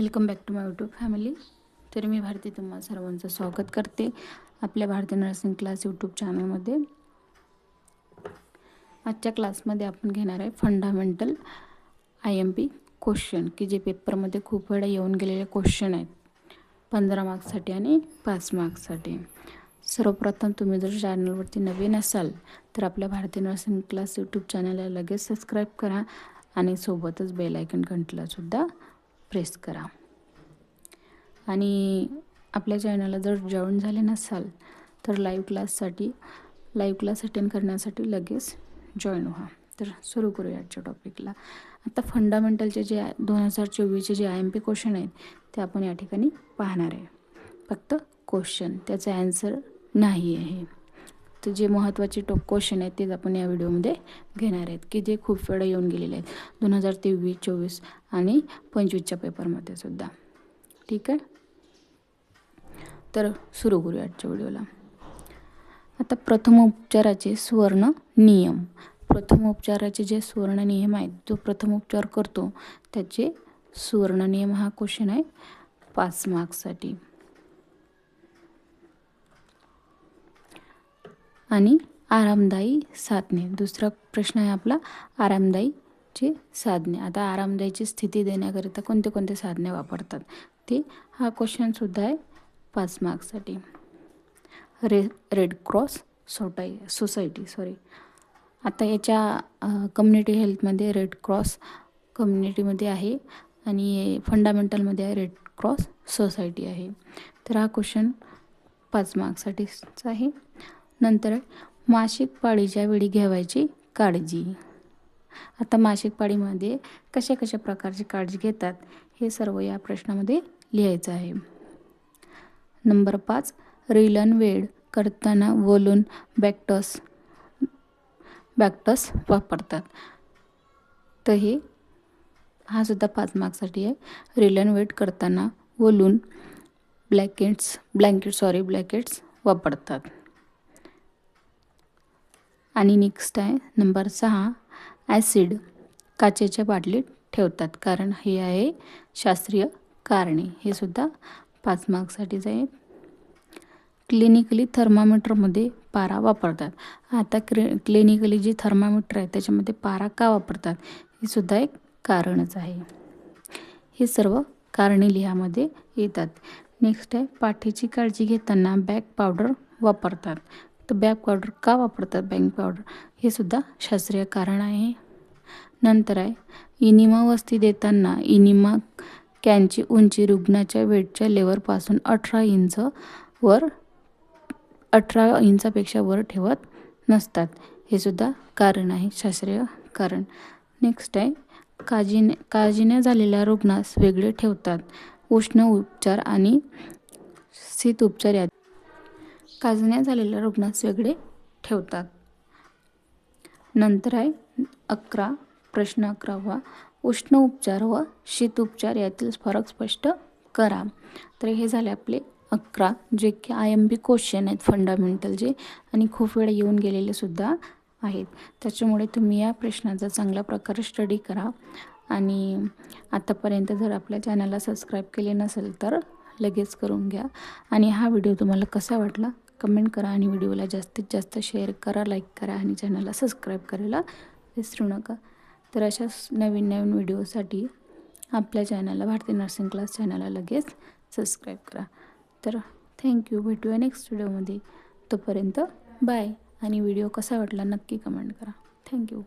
Welcome back to my YouTube family तर मी भारती तुम्हा सर्वांचं स्वागत करते आपल्या भारतीय नर्सिंग क्लास यूट्यूब चॅनलमध्ये आजच्या क्लासमध्ये आपण घेणार आहे fundamental I M P question की जे पेपरमध्ये खूप वेळा येऊन गेलेले क्वेश्चन आहेत. पंधरा मार्क्ससाठी आणि पाच मार्क्ससाठी सर्वप्रथम तुम्ही जर चॅनलवरती नवीन असाल तर आपल्या भारतीय नर्सिंग क्लास यूट्यूब चॅनलला लगेच सबस्क्राईब करा आणि सोबतच बेल आयकन घंटलासुद्धा प्रेस करा. आणि आपल्या चॅनलला जर जॉईन झाले नसाल तर लाईव्ह क्लाससाठी लाईव्ह क्लास अटेंड करण्यासाठी लगेच जॉईन व्हा. तर सुरू करूया आजच्या टॉपिकला आता फंडामेंटलचे जे दोन हजार चोवीसचे जे आय एम पी क्वेश्चन आहेत ते आपण या ठिकाणी पाहणार आहे. फक्त क्वेश्चन त्याचा ॲन्सर नाही आहे तर जे महत्त्वाचे टॉप क्वेश्चन आहेत तेच आपण या व्हिडिओमध्ये घेणार आहेत की जे खूप वेळा येऊन गेलेले आहेत. दोन हजार तेवीस चोवीस आणि पंचवीसच्या पेपरमध्ये सुद्धा. ठीक आहे? तर सुरू करूया आजच्या व्हिडिओला. आता प्रथमोपचाराचे स्वर्ण नियम. प्रथमोपचाराचे जे सुवर्ण नियम आहेत जो प्रथमोपचार करतो त्याचे सुवर्ण नियम हा क्वेश्चन आहे पाच मार्क्ससाठी आणि आरामदायी साधने. दुसरा प्रश्न आहे आपला आरामदायीची साधने. आता आरामदायीची स्थिती देण्याकरिता कोणते कोणते साधने वापरतात? ते हा क्वेश्चनसुद्धा आहे पाच मार्क्ससाठी रे रेड क्रॉस सोटाई सोसायटी सॉरी आता याच्या कम्युनिटी हेल्थमध्ये रेड क्रॉस कम्युनिटीमध्ये आहे आणि फंडामेंटलमध्ये आहे रेड क्रॉस सोसायटी आहे. तर हा क्वेश्चन पाच मार्क्ससाठीच आहे. नंतर मासिक पाळीच्या वेळी घ्यावायची काळजी. आता मासिक पाळीमध्ये कशा कशा प्रकारची काळजी घेतात हे सर्व या प्रश्नामध्ये लिहायचं आहे. नंबर पाच रिलन वेळ करताना वलून बॅक्टस बॅक्टस वापरतात. तर हे हा सुद्धा पाच मार्क्ससाठी आहे. रिलन वेट करताना वलून ब्लॅकेट्स ब्लँकेट सॉरी ब्लॅकेट्स वापरतात. आणि नेक्स्ट आहे नंबर सहा ॲसिड काचेच्या बाटलीत ठेवतात. कारण हे आहे शास्त्रीय कारणे. हे सुद्धा पाच मार्क्ससाठीच आहेत. क्लिनिकली थर्मामीटरमध्ये पारा वापरतात. आता क्रि क्लिनिकली जे थर्मामीटर आहे त्याच्यामध्ये पारा का वापरतात? हे सुद्धा एक कारणच आहे. हे सर्व कारणे लिहामध्ये येतात. नेक्स्ट आहे पाठीची काळजी घेताना बॅक पावडर वापरतात. तर बॅक पावडर का वापरतात बँक पावडर? हे सुद्धा शास्त्रीय कारण आहे. नंतर आहे इनिमा वस्ती देताना इनिमा कॅनची उंची रुग्णाच्या वेटच्या लेवरपासून अठरा इंच वर अठरा इंचापेक्षा वर ठेवत नसतात. हे सुद्धा कारण आहे शास्त्रीय कारण. नेक्स्ट आहे काळजीने काळजीने झालेल्या रुग्णास वेगळे ठेवतात. उष्ण उपचार आणि शीत उपचार यात काजण्या झालेल्या रुग्णास वेगळे ठेवतात. नंतर आहे अकरा प्रश्न अकरावा उष्ण उपचार व शीत उपचार यातील फरक स्पष्ट करा. तर हे झाले आपले अकरा जे की आय एम बी क्वेश्चन आहेत फंडामेंटल जे आणि खूप वेळा येऊन गेलेले सुद्धा आहेत. त्याच्यामुळे तुम्ही या प्रश्नाचा चांगल्या प्रकारे स्टडी करा. आणि आतापर्यंत जर आपल्या चॅनलला सबस्क्राईब केले नसेल तर लगेच करून घ्या. आणि हा व्हिडिओ तुम्हाला कसा वाटला? कमेंट करा आणि व्हिडिओला जास्तीत जास्त शेअर करा लाईक करा आणि चॅनलला सबस्क्राईब करायला विसरू नका. तर अशाच नवीन नवीन व्हिडिओसाठी आपल्या चॅनलला भारतीय नर्सिंग क्लास चॅनलला लगेच सबस्क्राईब करा. तर थँक्यू भेटूया नेक्स्ट व्हिडिओमध्ये. तोपर्यंत बाय. आणि व्हिडिओ कसा वाटला नक्की कमेंट करा. थँक्यू